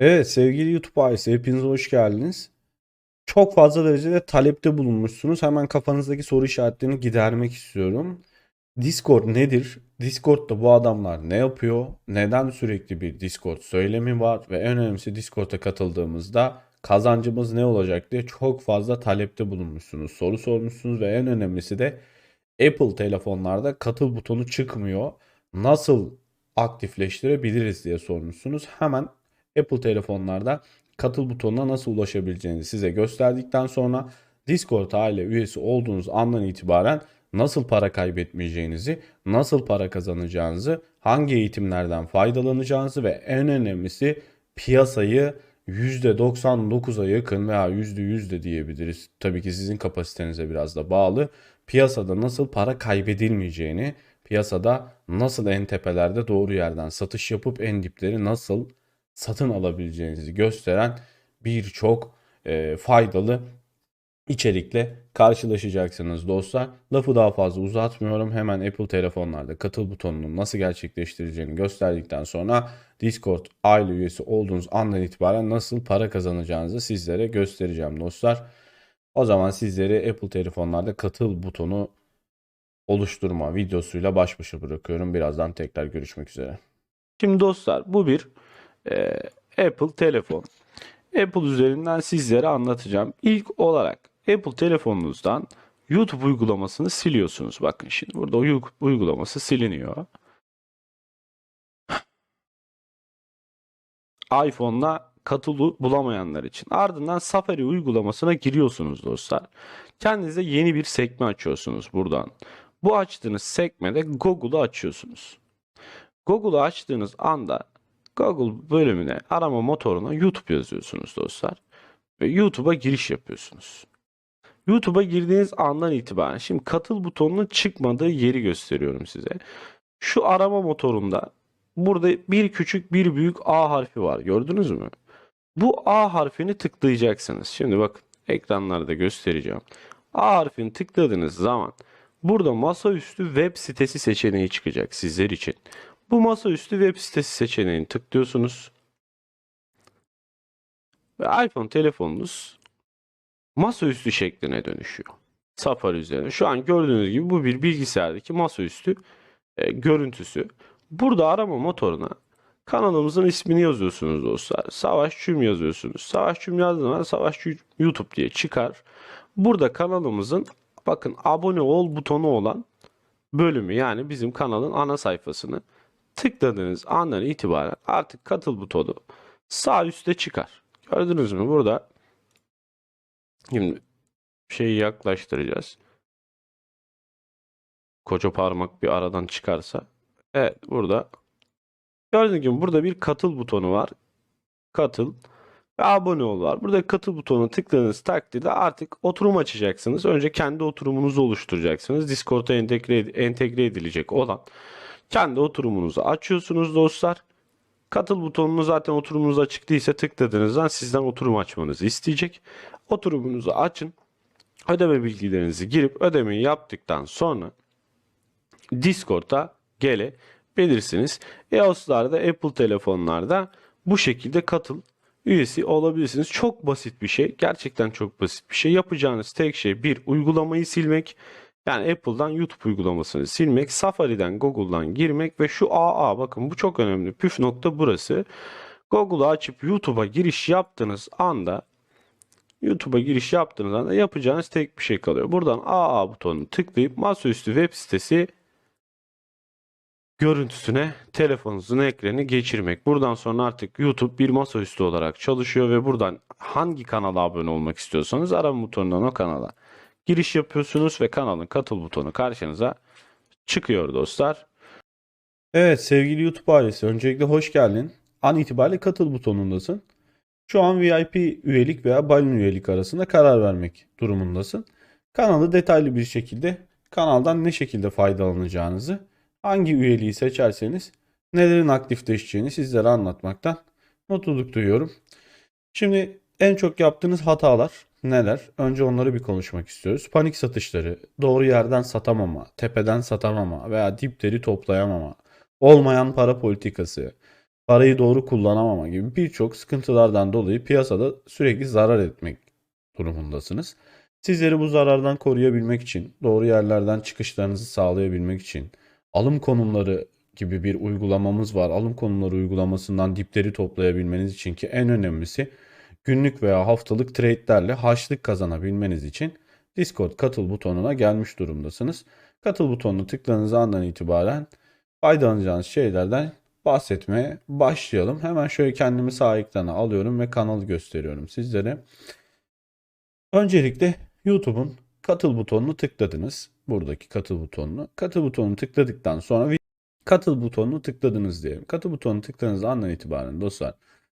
Evet sevgili YouTube ailesi hepiniz hoş geldiniz. Çok fazla derecede talepte bulunmuşsunuz. Hemen kafanızdaki soru işaretlerini gidermek istiyorum. Discord nedir? Discord'da bu adamlar ne yapıyor? Neden sürekli bir Discord söylemi var? Ve en önemlisi Discord'a katıldığımızda kazancımız ne olacak diye çok fazla talepte bulunmuşsunuz. Soru sormuşsunuz ve en önemlisi de Apple telefonlarda katıl butonu çıkmıyor. Nasıl aktifleştirebiliriz diye sormuşsunuz. Hemen Apple telefonlarda katıl butonuna nasıl ulaşabileceğinizi size gösterdikten sonra Discord aile üyesi olduğunuz andan itibaren nasıl para kaybetmeyeceğinizi, nasıl para kazanacağınızı, hangi eğitimlerden faydalanacağınızı ve en önemlisi piyasayı %99'a yakın veya %100 de diyebiliriz. Tabii ki sizin kapasitenize biraz da bağlı. Piyasada nasıl para kaybedilmeyeceğini, piyasada nasıl en tepelerde doğru yerden satış yapıp en dipleri nasıl satın alabileceğinizi gösteren birçok e, faydalı içerikle karşılaşacaksınız dostlar. Lafı daha fazla uzatmıyorum. Hemen Apple telefonlarda katıl butonunu nasıl gerçekleştireceğini gösterdikten sonra Discord aile üyesi olduğunuz andan itibaren nasıl para kazanacağınızı sizlere göstereceğim dostlar. O zaman sizleri Apple telefonlarda katıl butonu oluşturma videosuyla baş başa bırakıyorum. Birazdan tekrar görüşmek üzere. Şimdi dostlar bu bir e, Apple telefon. Apple üzerinden sizlere anlatacağım. İlk olarak Apple telefonunuzdan YouTube uygulamasını siliyorsunuz. Bakın şimdi burada uy- uygulaması siliniyor. iPhone'la katılı bulamayanlar için. Ardından Safari uygulamasına giriyorsunuz dostlar. Kendinize yeni bir sekme açıyorsunuz buradan. Bu açtığınız sekmede Google'u açıyorsunuz. Google'u açtığınız anda Google bölümüne arama motoruna YouTube yazıyorsunuz dostlar. Ve YouTube'a giriş yapıyorsunuz. YouTube'a girdiğiniz andan itibaren şimdi katıl butonunun çıkmadığı yeri gösteriyorum size. Şu arama motorunda burada bir küçük bir büyük A harfi var. Gördünüz mü? Bu A harfini tıklayacaksınız. Şimdi bakın ekranlarda göstereceğim. A harfini tıkladığınız zaman burada masaüstü web sitesi seçeneği çıkacak sizler için. Bu masaüstü web sitesi seçeneğini tıklıyorsunuz. Ve iPhone telefonunuz masaüstü şekline dönüşüyor. Safari üzerine. Şu an gördüğünüz gibi bu bir bilgisayardaki masaüstü e, görüntüsü. Burada arama motoruna kanalımızın ismini yazıyorsunuz dostlar. Savaş Çüm yazıyorsunuz. Savaş Çüm yazdığınız Savaş Çüm YouTube diye çıkar. Burada kanalımızın bakın abone ol butonu olan bölümü yani bizim kanalın ana sayfasını tıkladığınız andan itibaren artık katıl butonu sağ üstte çıkar. Gördünüz mü burada? Şimdi şeyi yaklaştıracağız. Koca parmak bir aradan çıkarsa. Evet burada. Gördüğünüz gibi burada bir katıl butonu var. Katıl ve abone ol var. Burada katıl butonuna tıkladığınız takdirde artık oturum açacaksınız. Önce kendi oturumunuzu oluşturacaksınız. Discord'a entegre, entegre edilecek olan kendi oturumunuzu açıyorsunuz dostlar. Katıl butonunu zaten oturumunuz açık değilse tıkladığınızdan sizden oturum açmanızı isteyecek. Oturumunuzu açın. Ödeme bilgilerinizi girip ödemeyi yaptıktan sonra Discord'a gelebilirsiniz. iOS'larda, Apple telefonlarda bu şekilde katıl üyesi olabilirsiniz. Çok basit bir şey. Gerçekten çok basit bir şey. Yapacağınız tek şey bir uygulamayı silmek. Yani Apple'dan YouTube uygulamasını silmek, Safari'den Google'dan girmek ve şu AA bakın bu çok önemli. Püf nokta burası. Google'u açıp YouTube'a giriş yaptığınız anda YouTube'a giriş yaptığınız anda yapacağınız tek bir şey kalıyor. Buradan AA butonunu tıklayıp masaüstü web sitesi görüntüsüne telefonunuzun ekranı geçirmek. Buradan sonra artık YouTube bir masaüstü olarak çalışıyor ve buradan hangi kanala abone olmak istiyorsanız arama butonundan o kanala giriş yapıyorsunuz ve kanalın katıl butonu karşınıza çıkıyor dostlar. Evet sevgili YouTube ailesi öncelikle hoş geldin. An itibariyle katıl butonundasın. Şu an VIP üyelik veya balon üyelik arasında karar vermek durumundasın. Kanalı detaylı bir şekilde kanaldan ne şekilde faydalanacağınızı, hangi üyeliği seçerseniz nelerin aktifleşeceğini sizlere anlatmaktan mutluluk duyuyorum. Şimdi en çok yaptığınız hatalar neler? Önce onları bir konuşmak istiyoruz. Panik satışları, doğru yerden satamama, tepeden satamama veya dipleri toplayamama, olmayan para politikası, parayı doğru kullanamama gibi birçok sıkıntılardan dolayı piyasada sürekli zarar etmek durumundasınız. Sizleri bu zarardan koruyabilmek için, doğru yerlerden çıkışlarınızı sağlayabilmek için alım konumları gibi bir uygulamamız var. Alım konumları uygulamasından dipleri toplayabilmeniz için ki en önemlisi günlük veya haftalık trade'lerle haşlık kazanabilmeniz için Discord katıl butonuna gelmiş durumdasınız. Katıl butonunu tıkladığınız andan itibaren faydalanacağınız şeylerden bahsetmeye başlayalım. Hemen şöyle kendimi sağ ekrana alıyorum ve kanalı gösteriyorum sizlere. Öncelikle YouTube'un katıl butonunu tıkladınız. Buradaki katıl butonunu. Katıl butonunu tıkladıktan sonra katıl butonunu tıkladınız diyelim. Katıl butonunu tıkladığınız andan itibaren dostlar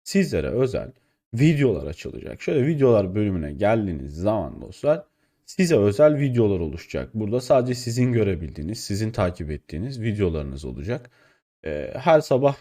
sizlere özel videolar açılacak. Şöyle videolar bölümüne geldiğiniz zaman dostlar size özel videolar oluşacak. Burada sadece sizin görebildiğiniz, sizin takip ettiğiniz videolarınız olacak. Ee, her sabah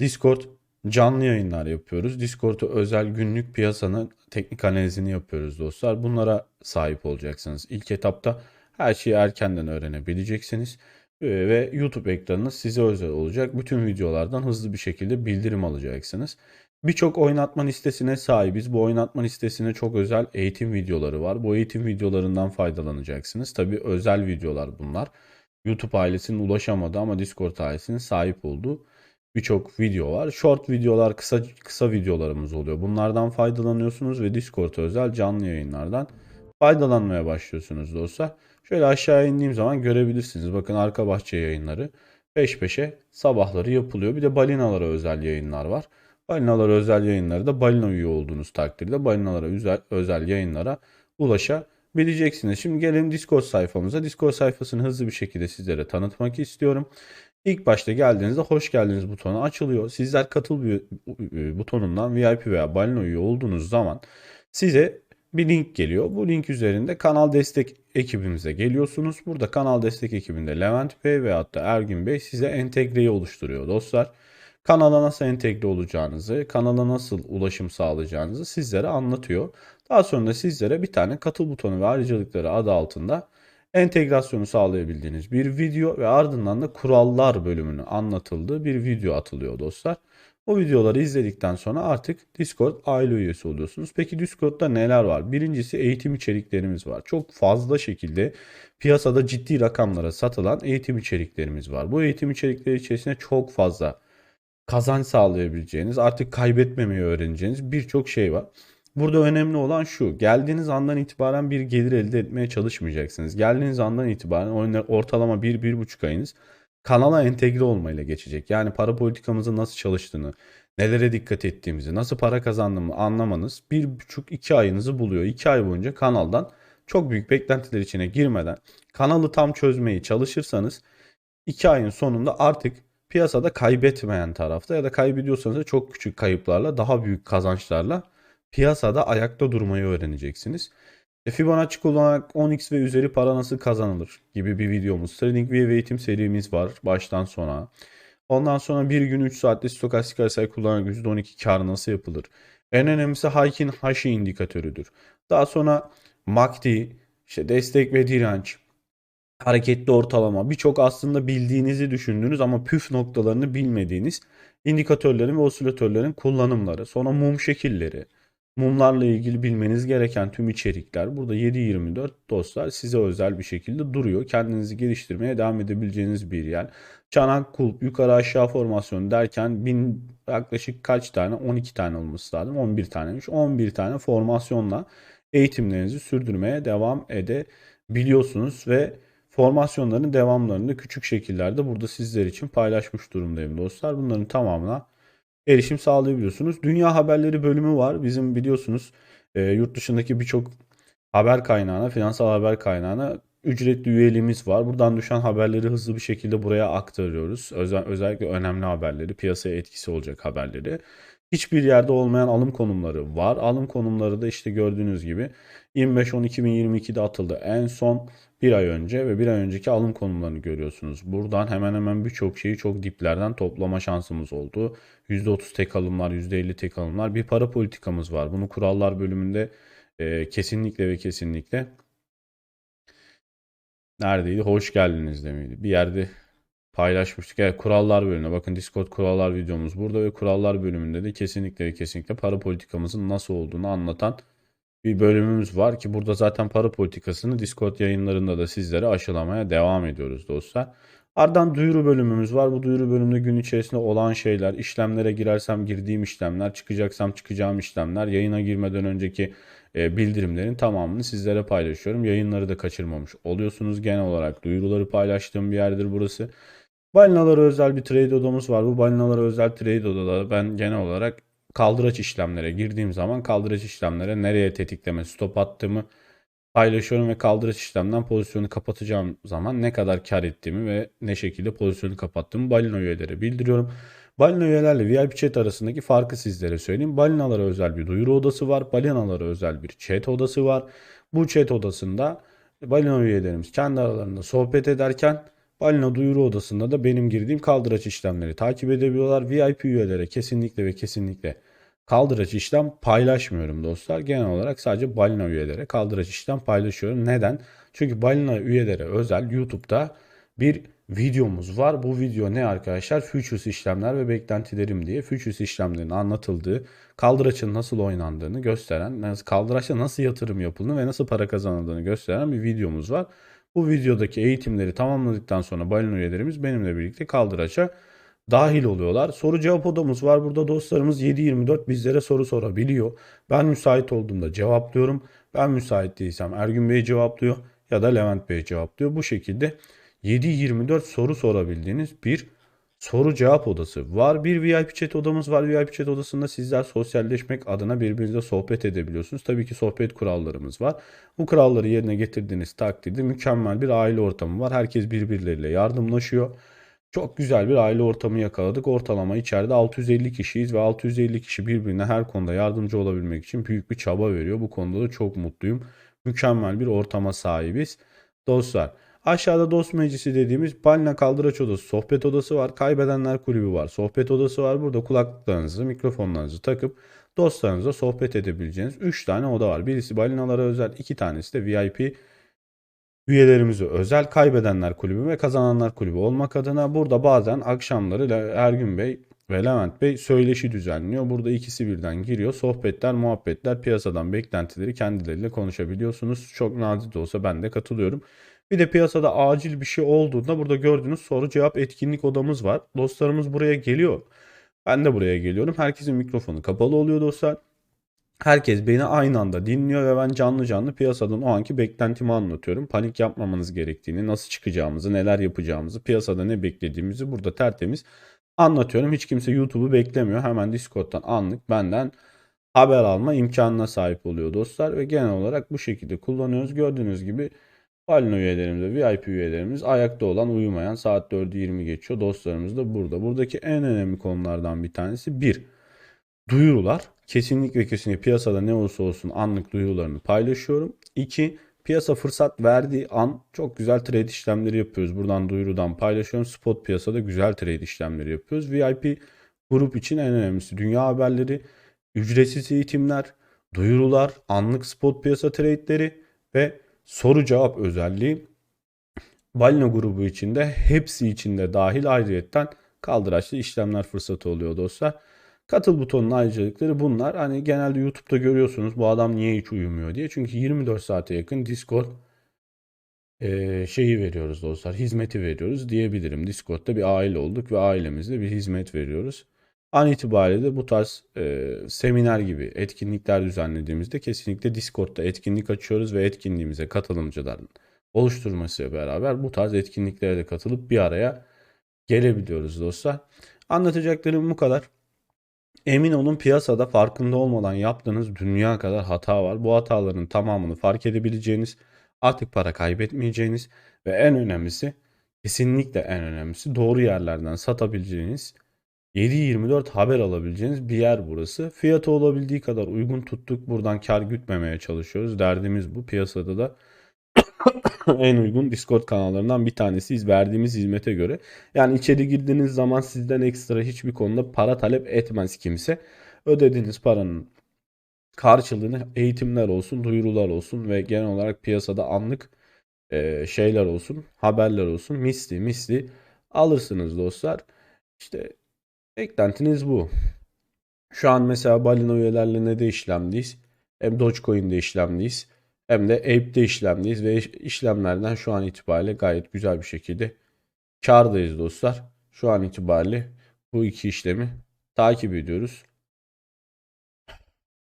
Discord canlı yayınlar yapıyoruz. Discord'a özel günlük piyasanın teknik analizini yapıyoruz dostlar. Bunlara sahip olacaksınız. İlk etapta her şeyi erkenden öğrenebileceksiniz. Ee, Ve YouTube ekranınız size özel olacak. Bütün videolardan hızlı bir şekilde bildirim alacaksınız. Birçok oynatma listesine sahibiz. Bu oynatma listesine çok özel eğitim videoları var. Bu eğitim videolarından faydalanacaksınız. Tabii özel videolar bunlar. YouTube ailesinin ulaşamadığı ama Discord ailesinin sahip olduğu birçok video var. Short videolar, kısa kısa videolarımız oluyor. Bunlardan faydalanıyorsunuz ve Discord'a özel canlı yayınlardan faydalanmaya başlıyorsunuz dostlar. Şöyle aşağı indiğim zaman görebilirsiniz. Bakın arka bahçe yayınları peş peşe sabahları yapılıyor. Bir de balinalara özel yayınlar var. Balinalara özel yayınları da balina üye olduğunuz takdirde balinalara özel, özel yayınlara ulaşabileceksiniz. Şimdi gelelim Discord sayfamıza. Discord sayfasını hızlı bir şekilde sizlere tanıtmak istiyorum. İlk başta geldiğinizde hoş geldiniz butonu açılıyor. Sizler katıl bu- butonundan VIP veya balina üye olduğunuz zaman size bir link geliyor. Bu link üzerinde kanal destek ekibimize geliyorsunuz. Burada kanal destek ekibinde Levent Bey ve hatta Ergün Bey size entegreyi oluşturuyor dostlar. Kanala nasıl entegre olacağınızı, kanala nasıl ulaşım sağlayacağınızı sizlere anlatıyor. Daha sonra da sizlere bir tane katıl butonu ve ayrıcalıkları adı altında entegrasyonu sağlayabildiğiniz bir video ve ardından da kurallar bölümünü anlatıldığı bir video atılıyor dostlar. O videoları izledikten sonra artık Discord aile üyesi oluyorsunuz. Peki Discord'da neler var? Birincisi eğitim içeriklerimiz var. Çok fazla şekilde piyasada ciddi rakamlara satılan eğitim içeriklerimiz var. Bu eğitim içerikleri içerisinde çok fazla kazanç sağlayabileceğiniz, artık kaybetmemeyi öğreneceğiniz birçok şey var. Burada önemli olan şu. Geldiğiniz andan itibaren bir gelir elde etmeye çalışmayacaksınız. Geldiğiniz andan itibaren ortalama 1-1,5 ayınız kanala entegre olmayla geçecek. Yani para politikamızın nasıl çalıştığını, nelere dikkat ettiğimizi, nasıl para kazandığımı anlamanız 1,5-2 ayınızı buluyor. 2 ay boyunca kanaldan çok büyük beklentiler içine girmeden kanalı tam çözmeyi çalışırsanız 2 ayın sonunda artık piyasada kaybetmeyen tarafta ya da kaybediyorsanız da çok küçük kayıplarla daha büyük kazançlarla piyasada ayakta durmayı öğreneceksiniz. E, Fibonacci kullanarak 10x ve üzeri para nasıl kazanılır gibi bir videomuz. TradingView eğitim serimiz var baştan sona. Ondan sonra bir gün 3 saatte stokastik RSI kullanarak %12 kar nasıl yapılır? En önemlisi Haykin Hashi indikatörüdür. Daha sonra MACD, işte destek ve direnç, hareketli ortalama birçok aslında bildiğinizi düşündüğünüz ama püf noktalarını bilmediğiniz indikatörlerin ve osilatörlerin kullanımları. Sonra mum şekilleri, mumlarla ilgili bilmeniz gereken tüm içerikler burada 7-24 dostlar size özel bir şekilde duruyor. Kendinizi geliştirmeye devam edebileceğiniz bir yer. Çanak kulp, yukarı aşağı formasyon derken bin, yaklaşık kaç tane? 12 tane olması lazım. 11 tanemiş. 11 tane formasyonla eğitimlerinizi sürdürmeye devam edebiliyorsunuz ve formasyonların devamlarını küçük şekillerde burada sizler için paylaşmış durumdayım dostlar. Bunların tamamına erişim sağlayabiliyorsunuz. Dünya haberleri bölümü var. Bizim biliyorsunuz e, yurt dışındaki birçok haber kaynağına, finansal haber kaynağına ücretli üyeliğimiz var. Buradan düşen haberleri hızlı bir şekilde buraya aktarıyoruz. Özel, özellikle önemli haberleri, piyasaya etkisi olacak haberleri. Hiçbir yerde olmayan alım konumları var. Alım konumları da işte gördüğünüz gibi 25-10-2022'de atıldı. En son bir ay önce ve bir ay önceki alım konumlarını görüyorsunuz. Buradan hemen hemen birçok şeyi çok diplerden toplama şansımız oldu. %30 tek alımlar, %50 tek alımlar. Bir para politikamız var. Bunu kurallar bölümünde e, kesinlikle ve kesinlikle neredeydi? Hoş geldiniz demeydi. Bir yerde paylaşmıştık. Evet kurallar bölümüne bakın Discord kurallar videomuz burada ve kurallar bölümünde de kesinlikle ve kesinlikle para politikamızın nasıl olduğunu anlatan bir bölümümüz var ki burada zaten para politikasını Discord yayınlarında da sizlere aşılamaya devam ediyoruz dostlar. Ardından duyuru bölümümüz var. Bu duyuru bölümünde gün içerisinde olan şeyler, işlemlere girersem girdiğim işlemler, çıkacaksam çıkacağım işlemler, yayına girmeden önceki e, bildirimlerin tamamını sizlere paylaşıyorum. Yayınları da kaçırmamış oluyorsunuz. Genel olarak duyuruları paylaştığım bir yerdir burası. Balinalara özel bir trade odamız var. Bu balinalara özel trade odada ben genel olarak kaldıraç işlemlere girdiğim zaman kaldıraç işlemlere nereye tetikleme, stop attığımı paylaşıyorum ve kaldıraç işlemden pozisyonu kapatacağım zaman ne kadar kar ettiğimi ve ne şekilde pozisyonu kapattığımı balina üyelere bildiriyorum. Balina üyelerle VIP chat arasındaki farkı sizlere söyleyeyim. Balinalara özel bir duyuru odası var. Balinalara özel bir chat odası var. Bu chat odasında balina üyelerimiz kendi aralarında sohbet ederken balina duyuru odasında da benim girdiğim kaldıraç işlemleri takip edebiliyorlar. VIP üyelere kesinlikle ve kesinlikle kaldıraç işlem paylaşmıyorum dostlar. Genel olarak sadece balina üyelere kaldıraç işlem paylaşıyorum. Neden? Çünkü balina üyelere özel YouTube'da bir videomuz var. Bu video ne arkadaşlar? Futures işlemler ve beklentilerim diye Futures işlemlerin anlatıldığı, kaldıraçın nasıl oynandığını gösteren, kaldıraçta nasıl yatırım yapıldığını ve nasıl para kazanıldığını gösteren bir videomuz var. Bu videodaki eğitimleri tamamladıktan sonra balina üyelerimiz benimle birlikte kaldıraça dahil oluyorlar. Soru cevap odamız var. Burada dostlarımız 7-24 bizlere soru sorabiliyor. Ben müsait olduğumda cevaplıyorum. Ben müsait değilsem Ergün Bey cevaplıyor ya da Levent Bey cevaplıyor. Bu şekilde 7-24 soru sorabildiğiniz bir soru cevap odası var. Bir VIP chat odamız var. VIP chat odasında sizler sosyalleşmek adına birbirinizle sohbet edebiliyorsunuz. Tabii ki sohbet kurallarımız var. Bu kuralları yerine getirdiğiniz takdirde mükemmel bir aile ortamı var. Herkes birbirleriyle yardımlaşıyor. Çok güzel bir aile ortamı yakaladık. Ortalama içeride 650 kişiyiz ve 650 kişi birbirine her konuda yardımcı olabilmek için büyük bir çaba veriyor. Bu konuda da çok mutluyum. Mükemmel bir ortama sahibiz. Dostlar aşağıda dost meclisi dediğimiz balina kaldıraç odası, sohbet odası var. Kaybedenler kulübü var. Sohbet odası var. Burada kulaklıklarınızı, mikrofonlarınızı takıp dostlarınızla sohbet edebileceğiniz 3 tane oda var. Birisi balinalara özel, 2 tanesi de VIP üyelerimizi özel kaybedenler kulübü ve kazananlar kulübü olmak adına burada bazen akşamları Ergün Bey ve Levent Bey söyleşi düzenliyor. Burada ikisi birden giriyor. Sohbetler, muhabbetler, piyasadan beklentileri kendileriyle konuşabiliyorsunuz. Çok nadir de olsa ben de katılıyorum. Bir de piyasada acil bir şey olduğunda burada gördüğünüz soru cevap etkinlik odamız var. Dostlarımız buraya geliyor. Ben de buraya geliyorum. Herkesin mikrofonu kapalı oluyor dostlar. Herkes beni aynı anda dinliyor ve ben canlı canlı piyasadan o anki beklentimi anlatıyorum. Panik yapmamanız gerektiğini, nasıl çıkacağımızı, neler yapacağımızı, piyasada ne beklediğimizi burada tertemiz anlatıyorum. Hiç kimse YouTube'u beklemiyor. Hemen Discord'dan anlık benden haber alma imkanına sahip oluyor dostlar. Ve genel olarak bu şekilde kullanıyoruz. Gördüğünüz gibi Balina üyelerimiz ve VIP üyelerimiz ayakta olan uyumayan saat 4'ü 20 geçiyor. Dostlarımız da burada. Buradaki en önemli konulardan bir tanesi bir duyurular. Kesinlikle kesinlikle piyasada ne olursa olsun anlık duyurularını paylaşıyorum. İki piyasa fırsat verdiği an çok güzel trade işlemleri yapıyoruz. Buradan duyurudan paylaşıyorum. Spot piyasada güzel trade işlemleri yapıyoruz. VIP grup için en önemlisi dünya haberleri, ücretsiz eğitimler, duyurular, anlık spot piyasa trade'leri ve soru cevap özelliği Balina grubu içinde hepsi içinde dahil ayrıyetten kaldıraçlı işlemler fırsatı oluyor dostlar. Katıl butonunun ayrıcalıkları bunlar. Hani genelde YouTube'da görüyorsunuz bu adam niye hiç uyumuyor diye. Çünkü 24 saate yakın Discord e, şeyi veriyoruz dostlar. Hizmeti veriyoruz diyebilirim. Discord'da bir aile olduk ve ailemizde bir hizmet veriyoruz. An itibariyle de bu tarz e, seminer gibi etkinlikler düzenlediğimizde kesinlikle Discord'da etkinlik açıyoruz ve etkinliğimize katılımcıların oluşturmasıyla beraber bu tarz etkinliklere de katılıp bir araya gelebiliyoruz dostlar. Anlatacaklarım bu kadar. Emin olun piyasada farkında olmadan yaptığınız dünya kadar hata var. Bu hataların tamamını fark edebileceğiniz, artık para kaybetmeyeceğiniz ve en önemlisi kesinlikle en önemlisi doğru yerlerden satabileceğiniz 7-24 haber alabileceğiniz bir yer burası. Fiyatı olabildiği kadar uygun tuttuk. Buradan kar gütmemeye çalışıyoruz. Derdimiz bu. Piyasada da en uygun Discord kanallarından bir tanesiyiz verdiğimiz hizmete göre. Yani içeri girdiğiniz zaman sizden ekstra hiçbir konuda para talep etmez kimse. Ödediğiniz paranın karşılığını eğitimler olsun, duyurular olsun ve genel olarak piyasada anlık e, şeyler olsun, haberler olsun misli misli alırsınız dostlar. İşte beklentiniz bu. Şu an mesela balina üyelerle ne de işlemdeyiz? Hem Dogecoin'de işlemdeyiz hem de Ape'de işlemdeyiz ve işlemlerden şu an itibariyle gayet güzel bir şekilde kârdayız dostlar. Şu an itibariyle bu iki işlemi takip ediyoruz.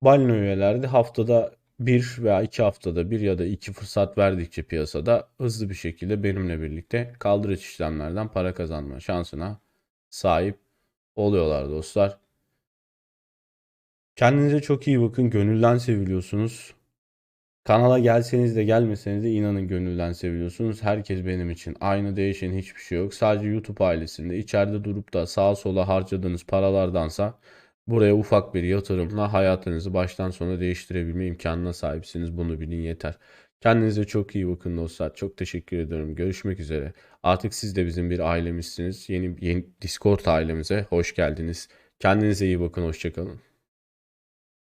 Balina üyelerde haftada bir veya iki haftada bir ya da iki fırsat verdikçe piyasada hızlı bir şekilde benimle birlikte kaldırıç işlemlerden para kazanma şansına sahip oluyorlar dostlar. Kendinize çok iyi bakın. Gönülden seviliyorsunuz. Kanala gelseniz de gelmeseniz de inanın gönülden seviliyorsunuz. Herkes benim için. Aynı değişen hiçbir şey yok. Sadece YouTube ailesinde içeride durup da sağa sola harcadığınız paralardansa buraya ufak bir yatırımla hayatınızı baştan sona değiştirebilme imkanına sahipsiniz. Bunu bilin yeter. Kendinize çok iyi bakın dostlar. Çok teşekkür ediyorum. Görüşmek üzere. Artık siz de bizim bir ailemizsiniz. Yeni, yeni Discord ailemize hoş geldiniz. Kendinize iyi bakın. Hoşçakalın.